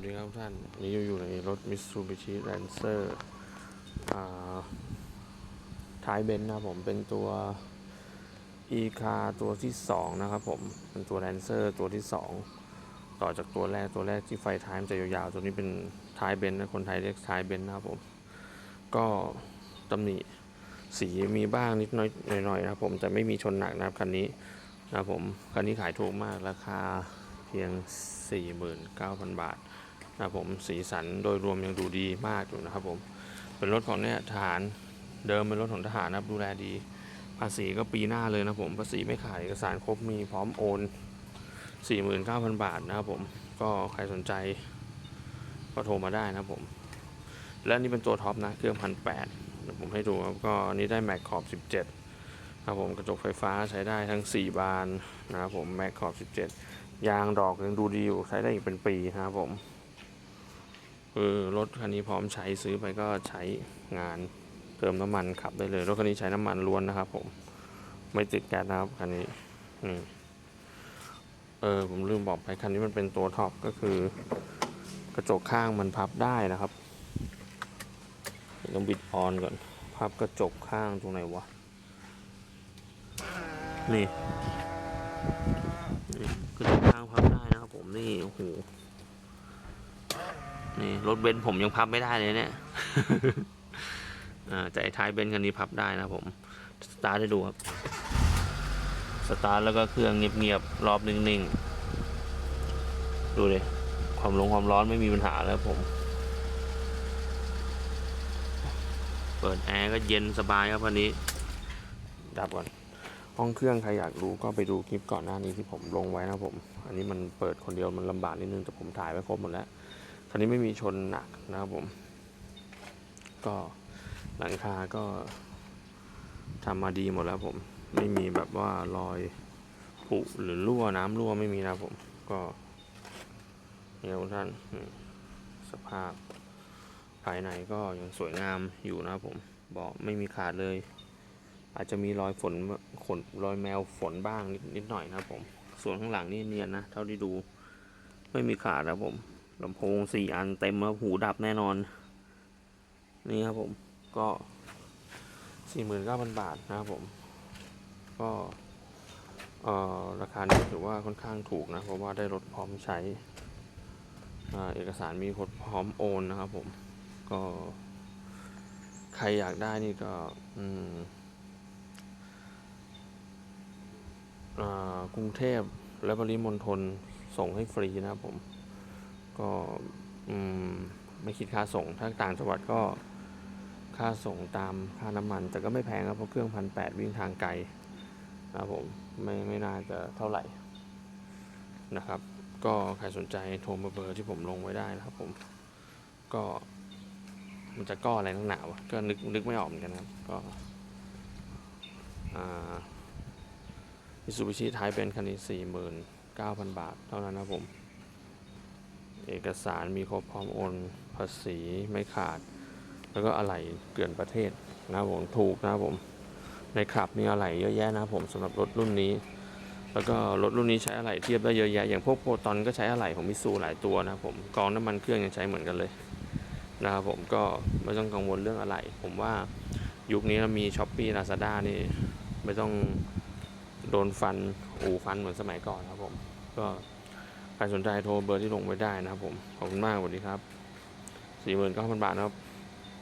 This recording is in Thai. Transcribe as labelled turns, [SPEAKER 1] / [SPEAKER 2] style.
[SPEAKER 1] วัสดีครับท่านวันนี้อยู่ในรถ Mitsubishi Lancer อ่าท้ายเบนซ์นะครับผมเป็นตัว e c a r ตัวที่ 2 นะครับผม เป็นตัว Lancer ตัวที่ 2 ต่อจากตัวแรกตัวแรกที่ไฟท้ายมันจะยาวๆ ตัวนี้เป็นท้ายเบนซ์นะคนไทยเรียกท้ายเบนซ์นะครับผม ก็ตำหนิสีมีบ้างนิดน้อยหน่อยๆนะครับผมแต่ไม่มีชนหนักนะครับคันนี้นะครับผมคันนี้ขายถูกมากราคาเพียง 49,000 บาท นะครับผมสีสันโดยรวมยังดูดีมากอยู่นะครับผมเป็นรถของเนี่ยทหารเดิมเป็นรถของทหารนะครับดูแลดี ภาษีก็ปีหน้าเลยนะผมภาษีไม่ขาดเอกสารครบมีพร้อมโอน 49,000 บาทนะครับผมก็ใครสนใจก็โทรมาได้นะครับผม และนี่เป็นตัวท็อปนะ เครื่องพันแปดผมให้ดูครับ ก็นนี้ได้แม็กขอบ 17ครับผมกระจกไฟฟ้าใช้ได้ทั้ง 4 บานนะครับผมแม็กขอบ 17 ยางดอกยังดูดีอยู่ใช้ได้อีกเป็นปีนะครับผม คือรถคันนี้พร้อมใช้ซื้อไปก็ใช้งานเติมน้ำมันขับได้เลย รถคันนี้ใช้น้ำมันล้วนนะครับ ผม ไม่ติดแก๊สนะครับคันนี้อืมเออผมลืมบอกไปคันนี้มันเป็นตัวท็อปก็คือ กระจกข้างมันพับได้นะครับต้องบิดออนก่อน พับกระจกข้างตรงไหนวะ นี่นี่กระจกข้างพับได้นะครับผมนี่โอ้โห นี่รถเบนซ์ผมยังพับไม่ได้เลยเนี่ยอ่าแต่ท้ายเบนซ์คันนี้พับได้นะผม สตาร์ทให้ดูครับ สตาร์ทแล้วก็เครื่องเงียบๆ รอบนิ่งๆ ดูเลยความลงความร้อนไม่มีปัญหาแล้วผม เปิดแอร์ก็เย็นสบายครับวันนี้ ดับก่อน ห้องเครื่องใครอยากรู้ก็ไปดูคลิปก่อนหน้านี้ที่ผมลงไว้นะผม อันนี้มันเปิดคนเดียวมันลำบากนิดนึงแต่ผมถ่ายไว้ครบหมดแล้ว คันนี้ไม่มีชนหนักนะครับผม ก็หลังคาก็ทำมาดีหมดแล้วผม ไม่มีแบบว่ารอยผุหรือรั่วน้ำรั่วไม่มีนะครับผม ก็เนี่ยทุกท่านสภาพภายในก็ยังสวยงามอยู่นะครับผมเบอกไม่มีขาดเลย อาจจะมีรอยฝนขนรอยแมวฝนบ้างนิดนิดหน่อยนะครับผม ส่วนข้างหลังนี่เนียนนะ เท่าที่ดูไม่มีขาดนะผม ลำโพงสี่อันเต็มครับหูดับแน่นอน นี่ครับผมก็สี่หมื่นเก้าพันบาทนะครับผม ก็เอ่อราคานี้ถือว่าค่อนข้างถูกนะ เพราะว่าได้รถพร้อมใช้อ่าเอกสารมีครบพร้อมโอนนะครับผม ก็ใครอยากได้นี่ก็อืมกรุงเทพและปริมณฑลส่งให้ฟรีนะครับผม ก็ไม่คิดค่าส่ง ถ้าต่างจังหวัดก็ค่าส่งตามค่าน้ำมัน แต่ก็ไม่แพงครับ เพราะเครื่องพันแปดวิ่งทางไกลนะครับผมไม่ไม่น่าจะเท่าไหร่นะครับ ก็ใครสนใจโทรมาเบอร์ที่ผมลงไว้ได้นะครับผมก็มันจะก้ออะไรนักหนาวก็นึกนึกไม่ออกเหมือนกันครับ ก็อ่ามิซูบิชิทายเป็นคันนี้สี่หมื่นเก้าพันบาทเท่านั้นนะครับผม เอกสารมีครบพร้อมโอนภาษีไม่ขาด แล้วก็อะไหล่เกลื่อนประเทศนะผมถูกนะผมในคลับมีอะไหล่เยอะแยะนะผมสำหรับรถรุ่นนี้ แล้วก็รถรุ่นนี้ใช้อะไหล่เทียบได้เยอะแยะอย่างพวกโปรตอนก็ใช้อะไหล่ของมิซูหลายตัวนะผมกองน้ำมันเครื่องยังใช้เหมือนกันเลยนะครับผมก็ไม่ต้องกังวลเรื่องอะไร ผมว่ายุคนี้เรามีช้อปปี้ลาซาด้านี่ไม่ต้องโดนฟันอูฟันเหมือนสมัยก่อนครับผม ก็ ใครสนใจโทรเบอร์ที่ลงไว้ได้นะครับผม ขอบคุณมากสวัสดีครับสี่หมื่นเก้าพันบาทนะครับ